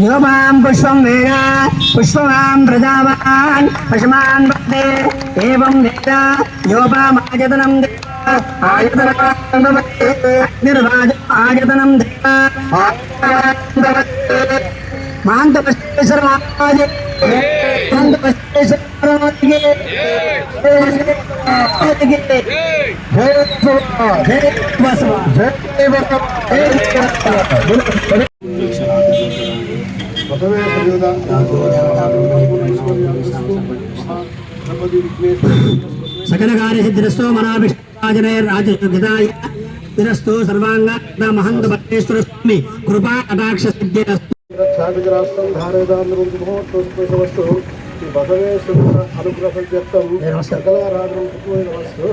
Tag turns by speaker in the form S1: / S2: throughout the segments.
S1: యోమాం పుష్పం వేద పుష్పమాం ప్రజావాన్ పశుమాన్ వదే ఏం వేద యోపామాయతనం దేవ ఆయతనం ఆయతనం దేవ మాంత పశ్చేశ్వర మహారాజే మాంత పశ్చేశ్వర మహారాజే జై బసవ జై బసవ జై బసవ జై బసవ సకల కార్య
S2: శ్రీ బసవేశ్వర అనుగ్రహం నమస్తు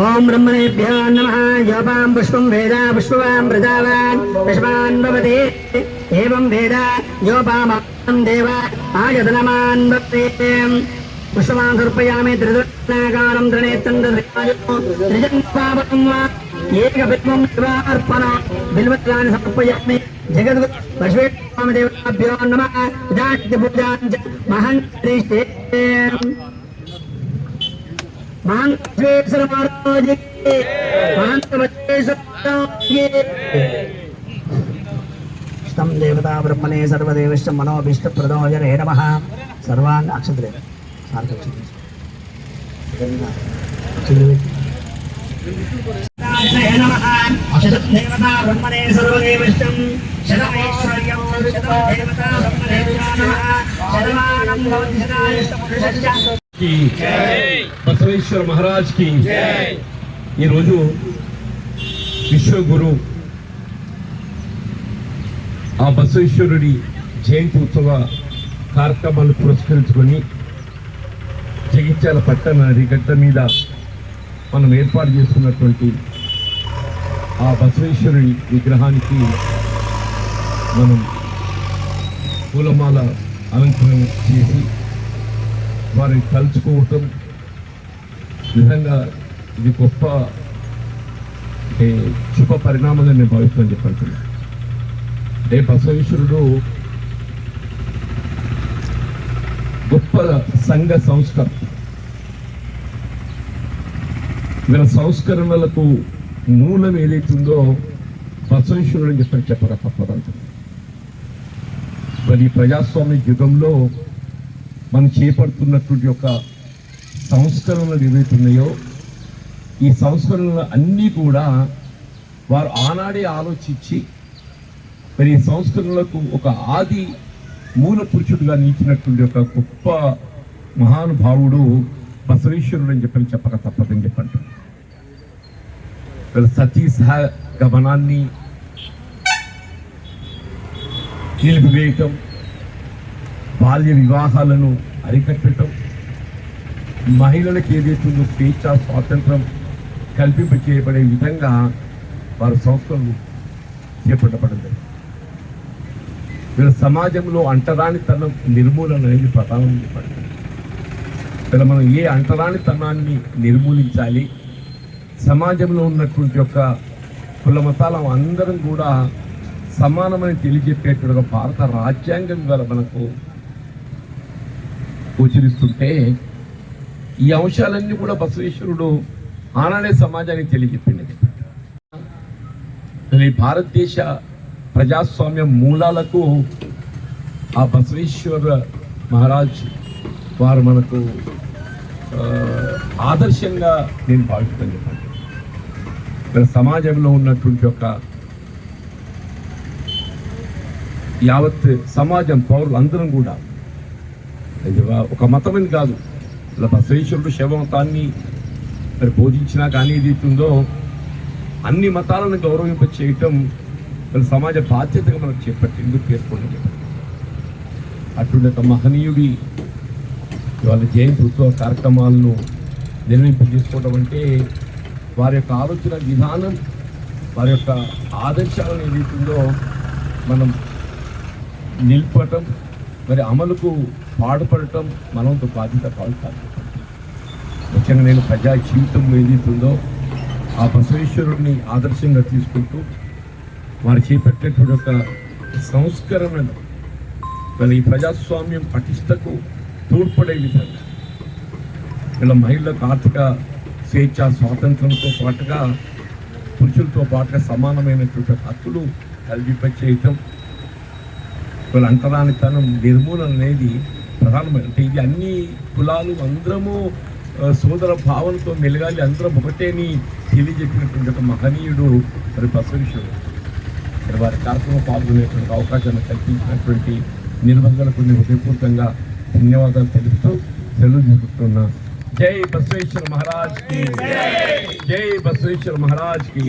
S1: ఓం బ్రహ్మణేభ్యో నమ. యోపాం పుష్పం వేద పుష్పవాం ప్రజావాన్ పుష్పాన్ భవతి. ఏవం వేద యోపామాం దేవ ఆయతనమాన్ భవతి. పుష్పమాన్ సమర్పయామి త్రిదృష్ణాకారం త్రినేత్రం త్రిజన్పాపం వా. ఏకవిత్వం శివార్పణ బిల్వత్రాన్ని సమర్పయామి జగద్ లక్ష్మీదేవాభ్యో నమ ఇదానికి పూజాం మహన్ శ్రీష్టే మహన్ శ్రీశ్వర మహారాజు మహంత మహేశ్వర ఇష్టం దేవతా బ్రహ్మణే సర్వదేవశ్చ మనోభీష్ట ప్రదోజనే నమ సర్వాన్ అక్షతలే
S3: సార్ బసవేశ్వర మహారాజ్కి ఈరోజు విశ్వగురు ఆ బసవేశ్వరుడి జయంతి ఉత్సవ కార్యక్రమాలు పురస్కరించుకొని జగిత్యాల పట్టణ రిగట్ట మీద మనం ఏర్పాటు చేసుకున్నటువంటి ఆ బసవేశ్వరుడి విగ్రహానికి మనం పూలమాల అలంకరణ చేసి వారిని తలుచుకోవటం నిజంగా ఇది గొప్ప అంటే శుభ పరిణామాలని నేను భావిస్తున్నాను చెప్పండి అంటే బసవేశ్వరుడు గొప్ప సంఘ సంస్కరణ వీళ్ళ సంస్కరణలకు మూలం ఏదైతుందో బసవేశ్వరుడు అని చెప్పని చెప్పక తప్పదంట మరి ఈ ప్రజాస్వామ్య యుగంలో మనం చేపడుతున్నటువంటి యొక్క సంస్కరణలు ఏవైతున్నాయో ఈ సంస్కరణలు అన్నీ కూడా వారు ఆనాడే ఆలోచించి మరి ఈ సంస్కరణలకు ఒక ఆది మూల పురుషుడుగా నిలిచినటువంటి ఒక గొప్ప మహానుభావుడు బసవేశ్వరుడు అని చెప్పని చెప్పక తప్పదని చెప్పంటారు. సతీ సహ గమనాన్ని నిలిపివేయటం బాల్య వివాహాలను అరికట్టడం మహిళలకు ఏదైతుందో స్వేచ్ఛ స్వాతంత్రం కల్పింప చేయబడే విధంగా వారి సంస్థలు చేపట్టబడింది వీళ్ళ సమాజంలో అంటరానితనం నిర్మూలన అనేది ప్రధానం చెప్పండి వీళ్ళ మనం ఏ అంటరానితనాన్ని నిర్మూలించాలి సమాజంలో ఉన్నటువంటి యొక్క కుల మతాల అందరం కూడా సమానమని తెలియజెప్పేటువంటి భారత రాజ్యాంగం గల మనకు గోచరిస్తుంటే ఈ అంశాలన్నీ కూడా బసవేశ్వరుడు ఆనాడే సమాజానికి తెలియజెప్పింది. ఈ భారతదేశ ప్రజాస్వామ్య మూలాలకు ఆ బసవేశ్వర మహారాజ్ వారు మనకు ఆదర్శంగా నేను భావిస్తాను చెప్పండి మన సమాజంలో ఉన్నటువంటి ఒక యావత్ సమాజం పౌరులు అందరం కూడా. ఇది ఒక మతమని కాదు. ఇలా బసవేశ్వరుడు శివమతాన్ని మరి బోధించినా కానీ ఏది ఉందో అన్ని మతాలను గౌరవింప చేయటం మన సమాజ బాధ్యతగా మనకు చేపట్టి ఎందుకు పేర్కొంది అటువంటి ఒక మహనీయుడి ఇవాళ జయంతి ఉత్సవ కార్యక్రమాలను నిర్వహింప చేసుకోవడం అంటే వారి యొక్క ఆలోచన విధానం వారి యొక్క ఆదర్శాలను ఏదైతుందో మనం నిలపటం మరి అమలుకు పాడుపడటం మనంతో బాధ్యత కాదు కాదు ముఖ్యంగా నేను ప్రజా జీవితంలో ఏదైతుందో ఆ బసవేశ్వరుడిని ఆదర్శంగా తీసుకుంటూ వారు చేపట్టేటువంటి ఒక సంస్కరణను వీళ్ళ ఈ ప్రజాస్వామ్యం పటిష్టకు తోడ్పడే విధంగా వీళ్ళ మహిళలకు ఆర్థిక స్వేచ్ఛ స్వాతంత్రంతో పాటుగా పురుషులతో పాటుగా సమానమైనటువంటి హక్కులు కల్పింపచేయటం వీళ్ళ అంటరానితనం నిర్మూలన అనేది ప్రధానమైన అంటే ఇది అన్ని కులాలు అందరము సోదర భావనతో మెలగాలి అందరం ఒకటేని తెలియజెప్పినటువంటి ఒక మహనీయుడు మరి బసవేశ్వరుడు. మరి వారి కార్యక్రమం పాల్గొనేటువంటి అవకాశాన్ని కల్పించినటువంటి నిర్వాహకులకు నేను హృదయపూర్వకంగా ధన్యవాదాలు తెలుపుతూ సెలవు తీసుకుంటున్నాను జై బసవేశ్వర మహారాజ్కి జై. బసవేశ్వర మహారాజ్కి